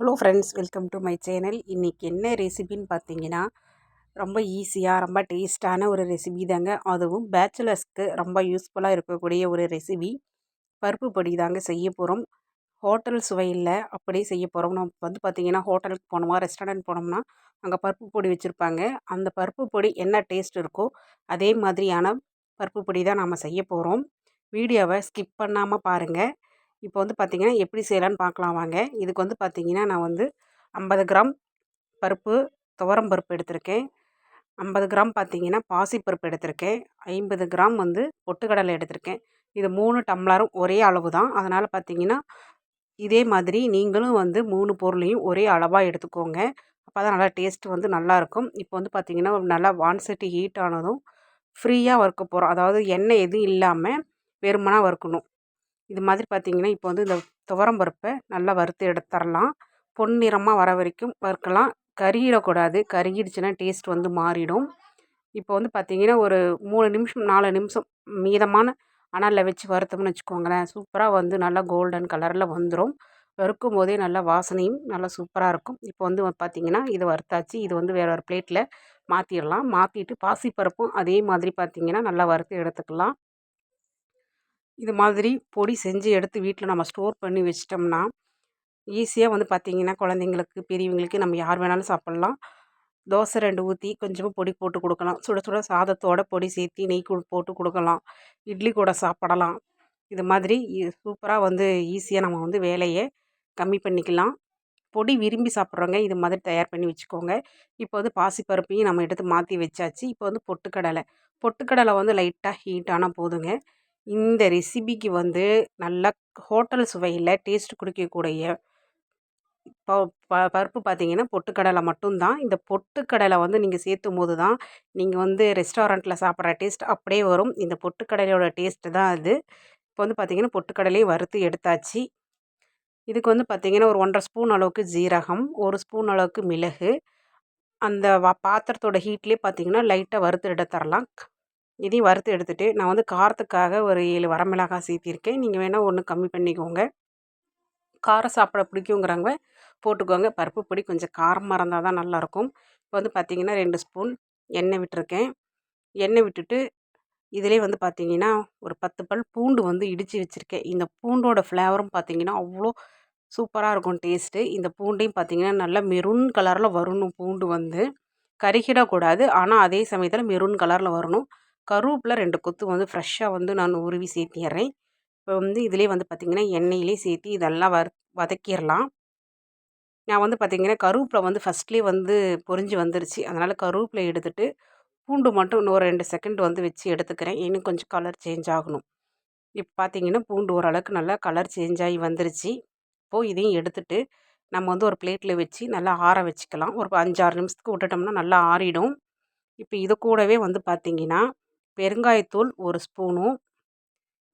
Hello friends welcome to my channel இன்றைக்கி என்ன ரெசிபின்னு பார்த்தீங்கன்னா ரொம்ப ஈஸியாக ரொம்ப டேஸ்ட்டான ஒரு ரெசிபி தாங்க. அதுவும் பேச்சுலர்ஸ்க்கு ரொம்ப யூஸ்ஃபுல்லாக இருக்கக்கூடிய ஒரு ரெசிபி பருப்பு பொடி தாங்க செய்ய போகிறோம் ஹோட்டல் சுவையில் அப்படியே செய்ய போகிறோம் நம்ம வந்து பார்த்திங்கன்னா ஹோட்டலுக்கு போனோமா ரெஸ்டாரண்ட் போனோம்னா அங்கே பருப்பு பொடி வச்சுருப்பாங்க. அந்த பருப்பு பொடி என்ன டேஸ்ட் இருக்கோ அதே மாதிரியான பருப்பு பொடி தான் நம்ம செய்ய போகிறோம் வீடியோவை ஸ்கிப் பண்ணாமல் பாருங்கள் இப்போ வந்து பார்த்திங்கன்னா எப்படி செய்யலான்னு பார்க்கலாம் வாங்க. இதுக்கு வந்து பார்த்திங்கன்னா நான் வந்து ஐம்பது கிராம் பருப்பு துவரம் பருப்பு எடுத்திருக்கேன். ஐம்பது கிராம் பார்த்திங்கன்னா பாசிப்பருப்பு எடுத்திருக்கேன். ஐம்பது கிராம் வந்து பொட்டுக்கடலை எடுத்திருக்கேன். இது மூணு டம்ளரும் ஒரே அளவு தான். அதனால் பார்த்திங்கன்னா இதே மாதிரி நீங்களும் வந்து மூணு பொருளையும் ஒரே அளவாக எடுத்துக்கோங்க. அப்போ தான் நல்லா டேஸ்ட் வந்து நல்லாயிருக்கும் இப்போ வந்து பார்த்திங்கன்னா நல்லா வான் சட்டி ஹீட் ஆனதும் ஃப்ரீயாக வறுக்க போகிறோம் அதாவது எண்ணெய் எதுவும் இல்லாமல் வெறுமனாக வறுக்கணும். இது மாதிரி பார்த்திங்கன்னா இப்போ வந்து இந்த துவரம் பருப்பை நல்லா வறுத்து எடுத்துடலாம் பொன்னிறமாக வர வரைக்கும் வறுக்கலாம். கருகிடக்கூடாது. கருகிடுச்சுன்னா டேஸ்ட் வந்து மாறிடும். இப்போ வந்து பார்த்திங்கன்னா ஒரு மூணு நிமிஷம் நாலு நிமிஷம் மீதமான அனலில் வச்சு வறுத்தோம்னு வச்சுக்கோங்களேன் சூப்பராக வந்து நல்லா கோல்டன் கலரில் வந்துடும் வறுக்கும் போதே நல்லா வாசனையும் நல்லா சூப்பராக இருக்கும். இப்போ வந்து பார்த்திங்கன்னா இது வறுத்தாச்சு. இது வந்து வேறு ஒரு பிளேட்டில் மாற்றிடலாம் மாற்றிட்டு பாசிப்பருப்பும் அதே மாதிரி பார்த்திங்கன்னா நல்லா வறுத்து எடுத்துக்கலாம். இது மாதிரி பொடி செஞ்சு எடுத்து வீட்டில் நம்ம ஸ்டோர் பண்ணி வச்சிட்டோம்னா ஈஸியாக வந்து பார்த்திங்கன்னா குழந்தைங்களுக்கு பெரியவங்களுக்கு நம்ம யார் வேணாலும் சாப்பிட்லாம். தோசை ரெண்டு ஊற்றி கொஞ்சமாக பொடி போட்டு கொடுக்கலாம். சுட சுட சாதத்தோட பொடி சேர்த்தி நெய் போட்டு கொடுக்கலாம். இட்லி கூட சாப்பிடலாம். இது மாதிரி சூப்பராக வந்து ஈஸியாக நம்ம வந்து வேலையை கம்மி பண்ணிக்கலாம். பொடி விரும்பி சாப்பிட்றவங்க இது மாதிரி தயார் பண்ணி வச்சுக்கோங்க. இப்போ வந்து பாசிப்பருப்பையும் நம்ம எடுத்து மாற்றி வச்சாச்சு. இப்போ வந்து பொட்டுக்கடலை. பொட்டுக்கடலை வந்து லைட்டாக ஹீட்டானால் போதுங்க. இந்த ரெசிபிக்கு வந்து நல்லா ஹோட்டல் சுவையில் டேஸ்ட் கொடுக்கக்கூடிய ப ப பருப்பு பார்த்தீங்கன்னா பொட்டுக்கடலை மட்டும்தான். இந்த பொட்டுக்கடலை வந்து நீங்கள் சேர்த்தும் போது தான் நீங்கள் வந்து ரெஸ்டாரண்ட்டில் சாப்பிட்ற டேஸ்ட் அப்படியே வரும். இந்த பொட்டுக்கடலையோட டேஸ்ட்டு தான் அது. இப்போ வந்து பார்த்திங்கன்னா பொட்டுக்கடலையும் வறுத்து எடுத்தாச்சு. இதுக்கு வந்து பார்த்திங்கன்னா ஒரு ஒன்றரை ஸ்பூன் அளவுக்கு ஜீரகம் ஒரு ஸ்பூன் அளவுக்கு மிளகு. அந்த பாத்திரத்தோட ஹீட்லேயே பார்த்திங்கன்னா லைட்டாக வறுத்து எடுத்துடலாம் இதையும் வறுத்து எடுத்துகிட்டு நான் வந்து காரத்துக்காக ஒரு ஏழு வரமிளகாய் சேர்த்திருக்கேன். நீங்கள் வேணால் ஒன்று கம்மி பண்ணிக்கோங்க. காரம் சாப்பிட பிடிக்குங்கிறவங்க போட்டுக்கோங்க. பருப்பு பொடி கொஞ்சம் காரமாக இருந்தால் தான் நல்லாயிருக்கும் இப்போ வந்து பார்த்திங்கன்னா ரெண்டு ஸ்பூன் எண்ணெய் விட்டுருக்கேன். எண்ணெய் விட்டுட்டு இதிலே வந்து பார்த்திங்கன்னா ஒரு பத்து பல் பூண்டு வந்து இடித்து வச்சுருக்கேன். இந்த பூண்டோட ஃப்ளேவரும் பார்த்திங்கன்னா அவ்வளோ சூப்பராக இருக்கும் டேஸ்ட்டு. இந்த பூண்டையும் பார்த்திங்கன்னா நல்லா மெரூன் கலரில் வரணும் பூண்டு வந்து. கருகிடக்கூடாது. ஆனால் அதே சமயத்தில் மெரூன் கலரில் வரணும். கருவேப்பில் ரெண்டு கொத்து வந்து ஃப்ரெஷ்ஷாக வந்து நான் உருவி சேர்த்திடுறேன் இப்போ வந்து இதிலே வந்து பார்த்திங்கன்னா எண்ணெயிலே சேர்த்தி இதெல்லாம் வறு வதக்கிடலாம் நான் வந்து பார்த்திங்கன்னா கருவேப்பில வந்து ஃபஸ்ட்லேயே வந்து பொறிஞ்சு வந்துருச்சு. அதனால் கருவேப்பிலை எடுத்துகிட்டு பூண்டு மட்டும் இன்னொரு ரெண்டு செகண்ட் வந்து வச்சு எடுத்துக்கிறேன். இன்னும் கொஞ்சம் கலர் சேஞ்ச் ஆகணும். இப்போ பார்த்திங்கன்னா பூண்டு ஓரளவுக்கு நல்லா கலர் சேஞ்ச் ஆகி வந்துருச்சு. இப்போது இதையும் எடுத்துகிட்டு நம்ம வந்து ஒரு பிளேட்டில் வச்சு நல்லா ஆற வச்சுக்கலாம். ஒரு அஞ்சாறு நிமிஷத்துக்கு விட்டுட்டோம்னா நல்லா ஆறிடும். இப்போ இது கூடவே வந்து பார்த்திங்கன்னா பெருங்காயத்தூள் ஒரு ஸ்பூனும்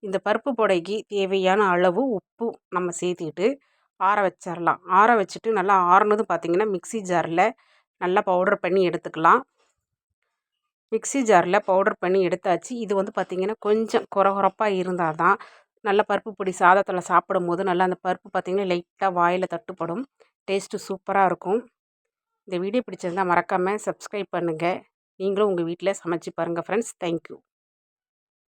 இந்த பருப்பு புடைக்கு தேவையான அளவு உப்பு நம்ம சேர்த்திக்கிட்டு ஆற வச்சிடலாம் ஆற வச்சுட்டு நல்லா ஆறுனதும் பார்த்திங்கன்னா மிக்சி ஜாரில் நல்லா பவுடர் பண்ணி எடுத்துக்கலாம். மிக்சி ஜாரில் பவுடர் பண்ணி எடுத்தாச்சு. இது வந்து பார்த்திங்கன்னா கொஞ்சம் குறகுறப்பாக இருந்தால் தான் நல்ல பருப்பு பொடி சாதத்தில் சாப்பிடும்போது நல்லா அந்த பருப்பு பார்த்திங்கன்னா லைட்டாக வாயில் தட்டுப்படும். டேஸ்ட்டு சூப்பராக இருக்கும். இந்த வீடியோ பிடிச்சிருந்தால் மறக்காமல் சப்ஸ்கிரைப் பண்ணுங்கள் நீங்களும் உங்கள் வீட்டில் சமைச்சி பாருங்கள் ஃப்ரெண்ட்ஸ் தேங்க்யூ